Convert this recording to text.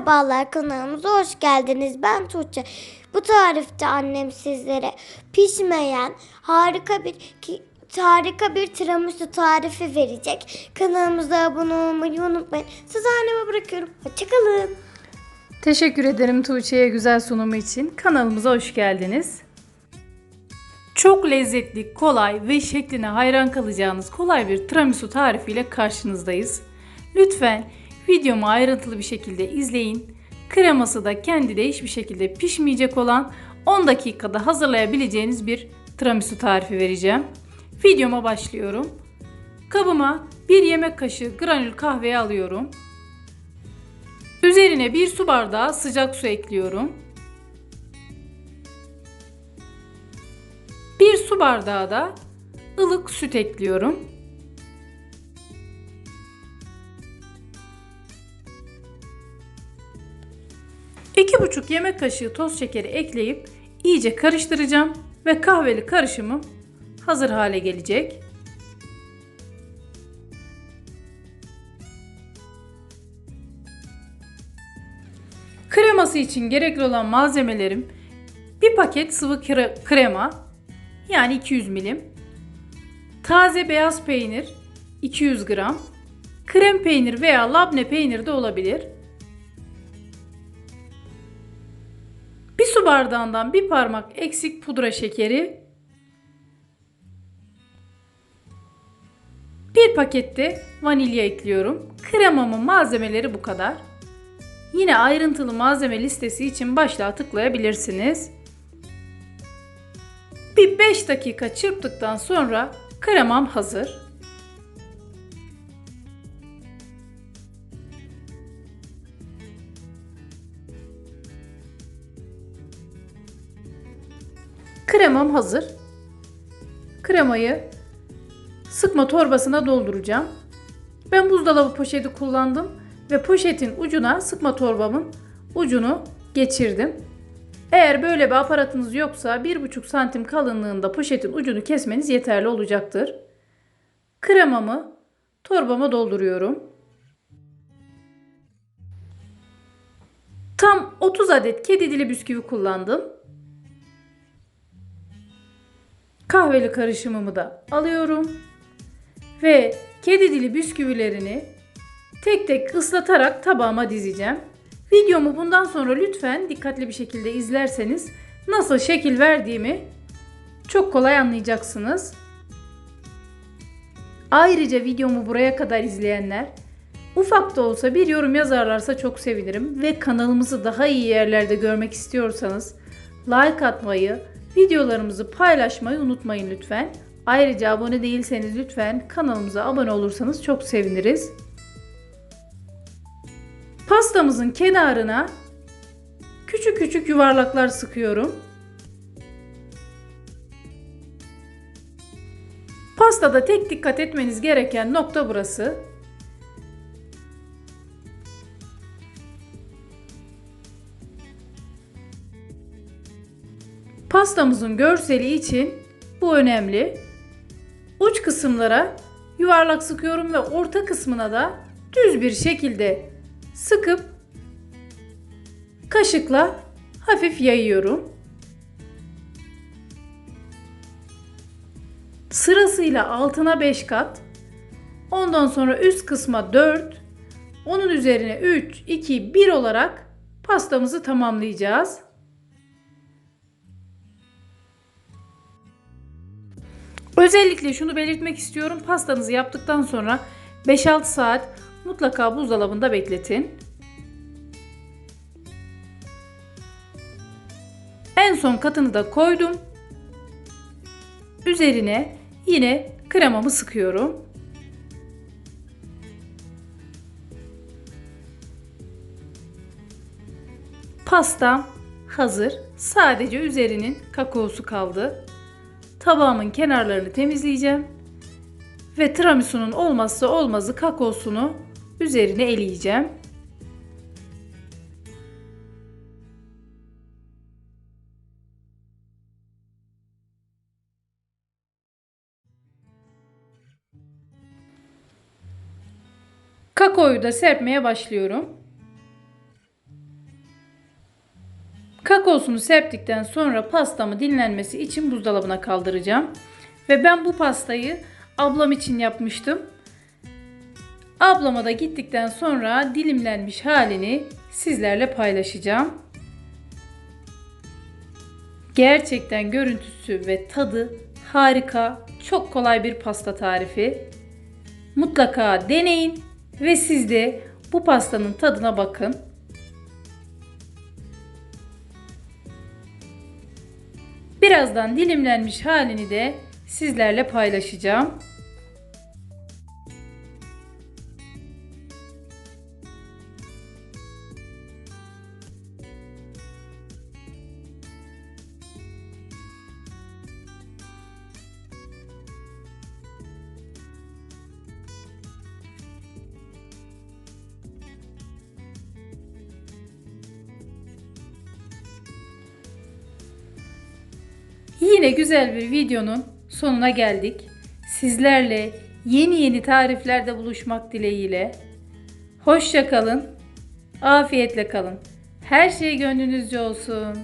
Merhabalar kanalımıza hoş geldiniz. Ben Tuğçe. Bu tarifte annem sizlere pişmeyen harika bir harika bir tiramisu tarifi verecek. Kanalımıza abone olmayı unutmayın. Sizi anneme bırakıyorum. Hoşçakalın. Teşekkür ederim Tuğçe'ye güzel sunumu için. Kanalımıza hoş geldiniz. Çok lezzetli, kolay ve şekline hayran kalacağınız kolay bir tiramisu tarifiyle karşınızdayız. Lütfen videomu ayrıntılı bir şekilde izleyin. Kreması da kendi de hiçbir şekilde pişmeyecek olan 10 dakikada hazırlayabileceğiniz bir tiramisu tarifi vereceğim. Videoma başlıyorum. Kabıma 1 yemek kaşığı granül kahve alıyorum. Üzerine bir su bardağı sıcak su ekliyorum. Bir su bardağı da ılık süt ekliyorum. İki buçuk yemek kaşığı toz şekeri ekleyip iyice karıştıracağım ve kahveli karışımım hazır hale gelecek. Kreması için gerekli olan malzemelerim bir paket sıvı kre- krema yani 200 milim, taze beyaz peynir 200 gram, krem peynir veya labne peynir de olabilir. Su bardağından bir parmak eksik pudra şekeri, bir pakette vanilya ekliyorum. Kremamın malzemeleri bu kadar. Yine ayrıntılı malzeme listesi için başlığa tıklayabilirsiniz. Bir 5 dakika çırptıktan sonra kremam hazır. Kremam hazır. Kremayı sıkma torbasına dolduracağım. Ben buzdolabı poşeti kullandım ve poşetin ucuna sıkma torbamın ucunu geçirdim. Eğer böyle bir aparatınız yoksa 1,5 santim kalınlığında poşetin ucunu kesmeniz yeterli olacaktır. Kremamı torbama dolduruyorum. Tam 30 adet kedi dili bisküvi kullandım. Kahveli karışımımı da alıyorum ve kedi dili bisküvilerini tek tek ıslatarak tabağıma dizeceğim. Videomu bundan sonra lütfen dikkatli bir şekilde izlerseniz nasıl şekil verdiğimi çok kolay anlayacaksınız. Ayrıca videomu buraya kadar izleyenler ufak da olsa bir yorum yazarlarsa çok sevinirim ve kanalımızı daha iyi yerlerde görmek istiyorsanız like atmayı, videolarımızı paylaşmayı unutmayın lütfen. Ayrıca abone değilseniz lütfen kanalımıza abone olursanız çok seviniriz. Pastamızın kenarına küçük küçük yuvarlaklar sıkıyorum. Pastada tek dikkat etmeniz gereken nokta burası. Pastamızın görseli için bu önemli. Uç kısımlara yuvarlak sıkıyorum ve orta kısmına da düz bir şekilde sıkıp kaşıkla hafif yayıyorum. Sırasıyla altına 5 kat, ondan sonra üst kısma 4, onun üzerine 3, 2, 1 olarak pastamızı tamamlayacağız. Özellikle şunu belirtmek istiyorum. Pastanızı yaptıktan sonra 5-6 saat mutlaka buzdolabında bekletin. En son katını da koydum. Üzerine yine kremamı sıkıyorum. Pastam hazır. Sadece üzerinin kakaosu kaldı. Tabağımın kenarlarını temizleyeceğim. Ve tiramisu'nun olmazsa olmazı kakaosunu üzerine eleyeceğim. Kakaoyu da serpmeye başlıyorum. Kakaosunu serptikten sonra pastamı dinlenmesi için buzdolabına kaldıracağım. Ve ben bu pastayı ablam için yapmıştım. Ablama da gittikten sonra dilimlenmiş halini sizlerle paylaşacağım. Gerçekten görüntüsü ve tadı harika, çok kolay bir pasta tarifi. Mutlaka deneyin ve siz de bu pastanın tadına bakın. Birazdan dilimlenmiş halini de sizlerle paylaşacağım. Yine güzel bir videonun sonuna geldik. Sizlerle yeni yeni tariflerde buluşmak dileğiyle. Hoşça kalın. Afiyetle kalın. Her şey gönlünüzce olsun.